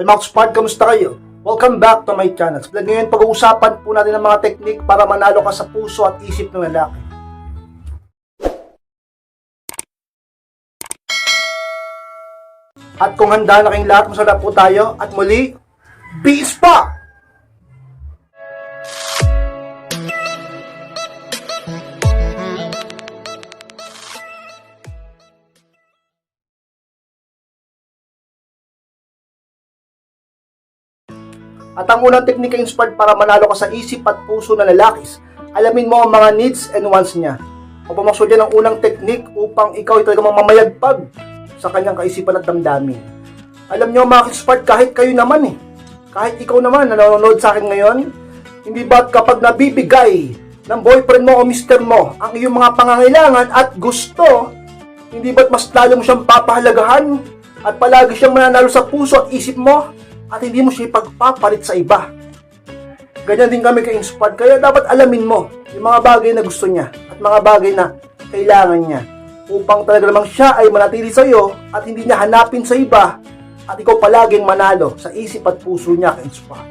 Hi mga Spark, kamusta kayo? Welcome back to my channel. Vlog ngayon, pag-uusapan po natin ang mga teknik para manalo ka sa puso at isip ng lalaki. At kung handa na kayong lahat, masarap po tayo. At muli, Bees pa! At ang unang teknika inspired para manalo ka sa isip at puso ng lalakis, alamin mo ang mga needs and wants niya. Papamakso dyan ang unang teknik upang ikaw ay talagang mamayagpag sa kanyang kaisipan at damdamin. Alam niyo mga inspired kahit kayo naman eh, kahit ikaw naman na nanonood sa akin ngayon, hindi ba't kapag nabibigay ng boyfriend mo o mister mo ang iyong mga pangangailangan at gusto, hindi ba't mas lalo mo siyang papahalagahan at palagi siyang mananalo sa puso at isip mo at hindi mo siya ipagpapalit sa iba. Ganyan din kami ka-inspired. Kaya dapat alamin mo yung mga bagay na gusto niya at mga bagay na kailangan niya upang talaga namang siya ay manatili sa iyo at hindi niya hanapin sa iba at ikaw palaging manalo sa isip at puso niya ka-inspired.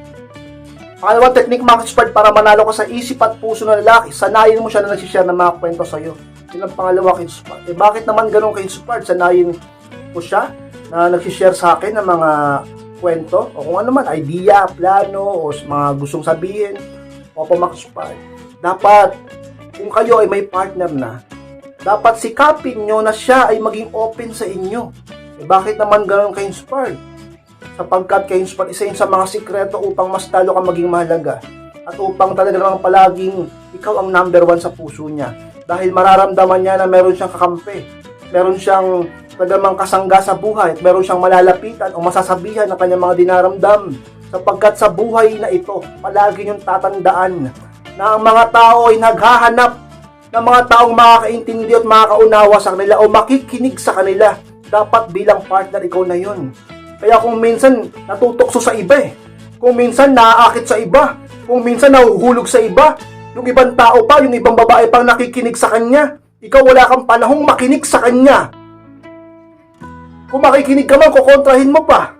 Pangalawang technique mga ka-inspired para manalo ka sa isip at puso ng lalaki, sanayin mo siya na nagsishare ng mga kwento sa iyo. Yun ang pangalawa ka-inspired. Eh bakit naman ganun ka-inspired? Sanayin mo siya na nagsishare sa akin ng mga kwento o kung ano man, idea, plano o mga gustong sabihin o pumakspal. Dapat, kung kayo ay may partner na, dapat sikapin nyo na siya ay maging open sa inyo. Eh, bakit naman ganun ka-inspired? Sapagkat ka-inspired, isa yun sa mga sikreto upang mas talo ka maging mahalaga at upang talaga namang palaging ikaw ang number one sa puso niya. Dahil mararamdaman niya na meron siyang kakampi, meron siyang talagang kasangga sa buhay at meron siyang malalapitan o masasabihan ng kanyang mga dinaramdam. Sapagkat sa buhay na ito palagi niyong tatandaan na ang mga tao ay naghahanap ng mga taong makakaintindi at makakaunawa sa kanila o makikinig sa kanila. Dapat bilang partner ikaw na yun. Kaya kung minsan natutokso sa iba eh kung minsan naaakit sa iba kung minsan nahuhulog sa iba yung ibang tao pa, yung ibang babae pang nakikinig sa kanya ikaw wala kang panahong makinig sa kanya kung makikinig ka man, kukontrahin mo pa.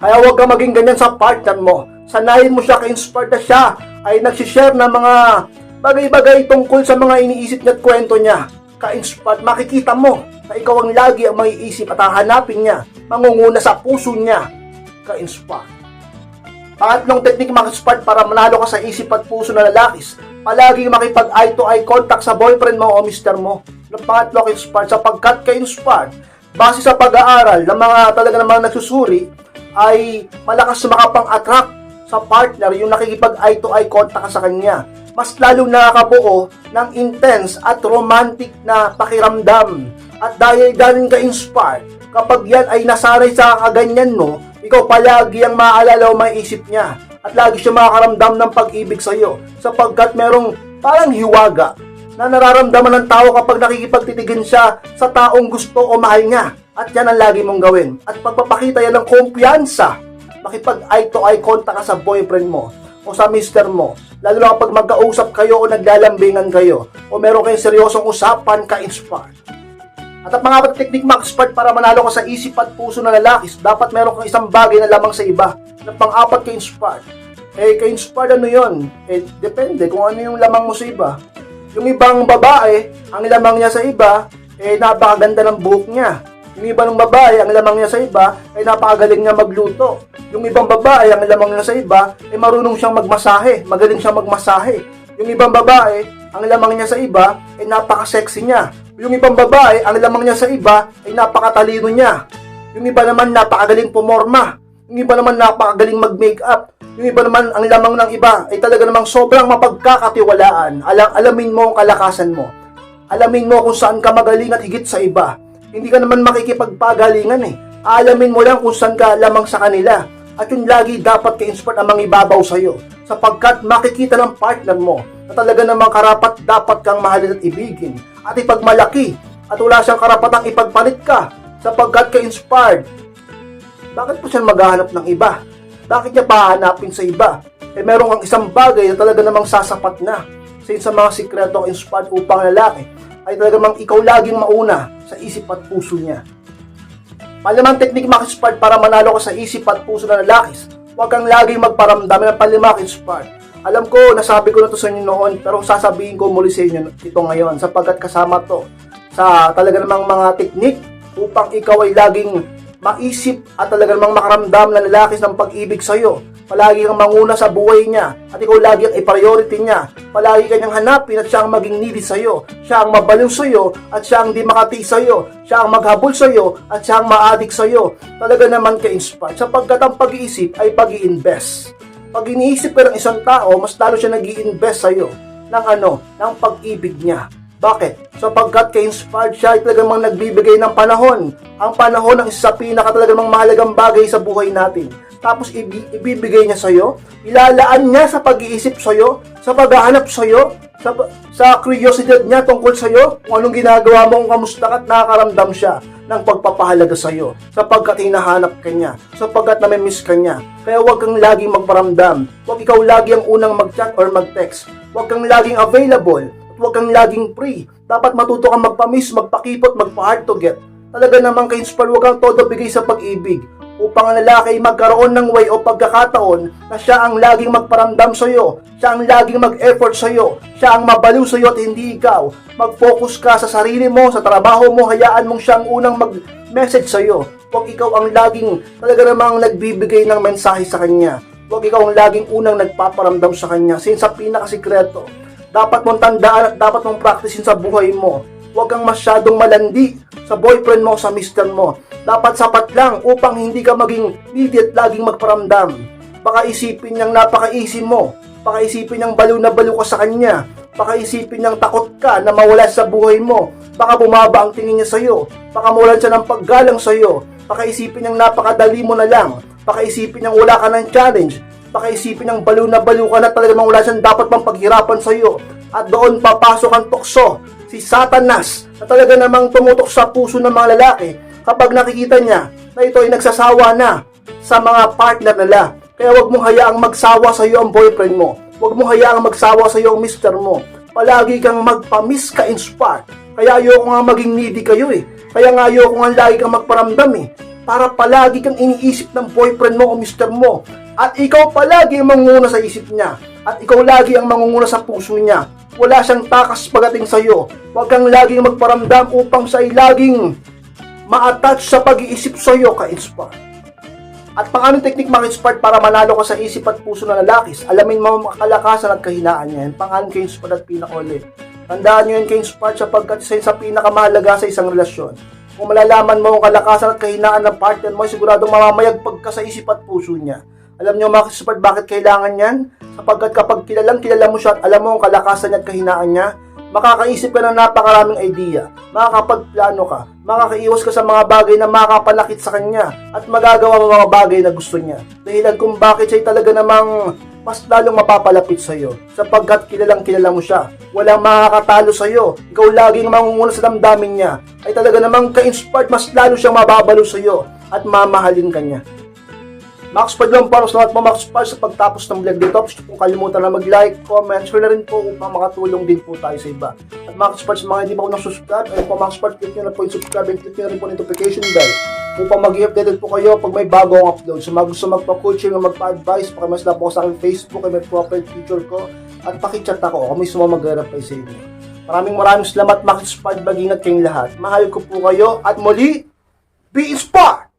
Kaya huwag ka maging ganyan sa partner mo. Sanayin mo siya, ka-inspired na siya ay nagsishare ng mga bagay-bagay tungkol sa mga iniisip niya at kwento niya. Ka-inspired, makikita mo na ikaw ang lagi ang maiisip at hahanapin niya, mangunguna sa puso niya. Ka-inspired. Pangatlong technique makispark para manalo ka sa isip at puso na lalakis. Palaging makipag eye to eye contact sa boyfriend mo o mister mo. Ng pangatlo ka-inspired sapagkat ka-inspired base sa pag-aaral ng mga talaga namang nagsusuri ay malakas makapang-attract sa partner yung nakikipag eye to eye contact sa kanya. Mas lalo nakakabuo ng intense at romantic na pakiramdam. At dahil galing ka inspired, kapag yan ay nasanay sa kaganyan mo, ikaw palagi ang maaalala o maiisip niya. At lagi siya makakaramdam ng pag-ibig sa iyo sapagkat merong parang hiwaga na nararamdaman ng tao kapag nakikipagtitigin siya sa taong gusto o mahal niya. At yan ang lagi mong gawin. At pagpapakita yan ng kumpiyansa, makipag eye to eye contact ka sa boyfriend mo o sa mister mo. Lalo na kapag magkausap kayo o naglalambingan kayo o meron kayong seryosong usapan ka-inspired. At ang mga technique mga expert para manalo ka sa isip at puso na lalaki, dapat meron kang isang bagay na lamang sa iba. Na pang-apat ka-inspired. Eh, ka-inspired ano yon? Eh, depende kung ano yung lamang mo sa iba. Yung ibang babae, ang lamang niya sa iba, eh napakaganda ng buhok niya. Yung ibang babae, ang lamang niya sa iba, ay napakagaling niya magluto. Yung ibang babae, ang lamang niya sa iba, ay marunong siyang magmasahe, magaling siyang magmasahe. Yung ibang babae, ang lamang niya sa iba, ay napaka-sexy niya. Yung ibang babae, ang lamang niya sa iba, ay napakatalino niya. Yung iba naman napakagaling pumorma. Yung iba naman napakagaling mag-makeup. Yung iba naman, ang lamang ng iba ay talaga namang sobrang mapagkakatiwalaan. Alam, alamin mo ang kalakasan mo. Alamin mo kung saan ka magaling at higit sa iba. Hindi ka naman makikipagpagalingan eh. Alamin mo lang kung saan ka lamang sa kanila. At yung lagi dapat ka-inspire ang mangibabaw sa'yo. Sapagkat makikita ng partner mo na talaga namang karapat dapat kang mahalin at ibigin. At ipagmalaki. At wala siyang karapatang ipagpalit ka. Sapagkat ka-inspired. Bakit po siya maghahanap ng iba? Bakit niya pahanapin sa iba? Eh meron kang isang bagay na talaga namang sasapat na. Sa sa mga sikreto inspired upang lalaki ay talaga namang ikaw laging mauna sa isip at puso niya. Palimang technique Max-Spark para manalo ka sa isip at puso ng lalakis. Huwag kang laging magparamdam ng palima Max-Spark. Alam ko, nasabi ko na to sa inyo noon, pero sasabihin ko muli sa inyo ito ngayon sapagkat kasama to sa talaga namang mga technique upang ikaw ay laging maisip at talaga namang makaramdam ng lalaki ng pag-ibig sa iyo. Palagi kang manguna sa buhay niya at ikaw lagi ang i-priority niya. Palagi kanyang hanapin at siya ang maging needy sa iyo. Siya ang mabaliw sa iyo at siya ang di makati sa iyo. Siya ang maghabol sa iyo at siya ang maadik sa iyo. Talaga naman ka-inspire sapagkat ang pag-iisip ay pag invest Pag iniisip ka ng isang tao, mas lalo siya nag invest sa iyo ng ano, ng pag-ibig niya. Bakit? Sapagkat ka-inspired siya ay talagang nagbibigay ng panahon. Ang panahon ang isa sa pinaka talagang mahalagang bagay sa buhay natin. Tapos ibi- ibibigay niya sa iyo, ilalaan niya sa pag-iisip sa iyo, sa paghahanap sa iyo, sa, sa curiosity niya tungkol sa iyo, kung anong ginagawa mo, kung kamusta ka at nakakaramdam siya ng pagpapahalaga sa iyo, sapagkat hinahanap ka niya, sapagkat namimiss ka niya. Kaya huwag kang laging magparamdam, huwag ikaw lagi ang unang mag-chat or mag-text, huwag kang laging available, huwag kang laging free. Dapat matuto kang magpa-miss, magpakipot, magpa-hard to get. Talaga namang ka-inspire, huwag kang todo bigay sa pag-ibig upang ang lalaki magkaroon ng way o pagkakataon na siya ang laging magparamdam sa iyo, siya ang laging mag-effort sa iyo, siya ang mabaliw sa iyo at hindi ikaw. Mag-focus ka sa sarili mo, sa trabaho mo, hayaan mong siya ang unang mag-message sa iyo. Huwag ikaw ang laging talaga namang nagbibigay ng mensahe sa kanya. Huwag ikaw ang laging unang nagpaparamdam sa kanya. Since sa pinakasikreto, dapat mong tandaan at dapat mong practicein sa buhay mo. Huwag kang masyadong malandi sa boyfriend mo, sa mister mo. Dapat sapat lang upang hindi ka maging needy at laging magparamdam. Baka isipin niyang napaka-easy mo. Baka isipin niyang baliw na baliw ka sa kanya. Baka isipin niyang takot ka na mawala sa buhay mo. Baka bumaba ang tingin niya sa iyo. Baka mawalan siya ng paggalang sa iyo. Baka isipin niyang napakadali mo na lang. Baka isipin niyang wala ka ng challenge. Baka isipin niyang baliw na baliw ka na talaga mang wala siyang dapat pang paghirapan sa iyo. At doon papasok ang tukso, si Satanas, na talaga namang tumutok sa puso ng mga lalaki kapag nakikita niya na ito ay nagsasawa na sa mga partner nila. Kaya wag mong hayaang magsawa sa iyo ang boyfriend mo. Wag mong hayaang magsawa sa iyo ang mister mo. Palagi kang magpa-miss ka inspire. Kaya ayoko nga maging needy kayo eh. Kaya nga ayoko nga lagi kang magparamdam eh. Para palagi kang iniisip ng boyfriend mo o mister mo. At ikaw palagi ang mangunguna sa isip niya. At ikaw lagi ang mangunguna sa puso niya. Wala siyang takas pagating sa iyo. Huwag kang laging magparamdam upang siya ay laging ma-attach sa pag-iisip sa iyo ka-inspire. At paano technique ma-inspire para manalo ka sa isip at puso ng lalakis? Alamin mo ang kalakasan at kahinaan niya. Yan, pangalan kay inspire at pinakauli. Tandaan nyo yan kay inspire sapagkat isa yun sa pinakamahalaga sa isang relasyon. Kung malalaman mo ang kalakasan at kahinaan ng partner mo, siguradong mamamayagpag ka sa isip at puso niya. Alam niyo mga support bakit kailangan yan? Sapagkat kapag kilalang kilala mo siya at alam mo ang kalakasan niya at kahinaan niya, makakaisip ka ng napakaraming idea, makakapagplano ka, makakaiwas ka sa mga bagay na makapanakit sa kanya at magagawa mo mga bagay na gusto niya. Dahilan kung bakit siya talaga namang mas lalong mapapalapit sa iyo sapagkat kilalang kilala mo siya. Walang makakatalo sa iyo. Ikaw laging mangunguna sa damdamin niya. Ay talaga namang ka-inspired mas lalo siyang mababalo sa iyo at mamahalin ka niya. Max Pad lang para sa lahat mo Max Pad sa pagtapos ng vlog dito. Gusto kong kalimutan na mag-like, comment, share na rin po upang makatulong din po tayo sa iba. At Max Pad sa mga hindi pa po nag-subscribe, ayun po Max Pad, click nyo na po yung subscribe and click nyo na rin po yung notification bell upang mag-i-updated po kayo pag may bagong upload. So gusto magpa-coaching o magpa-advise, pakimas na po sa aking Facebook, ay may profile picture ko at pakichat ako. Ako mismo mag-reply sa inyo. Maraming maraming salamat Max Pad, mag-ingat kayong lahat. Mahal ko po kayo at muli, be inspired!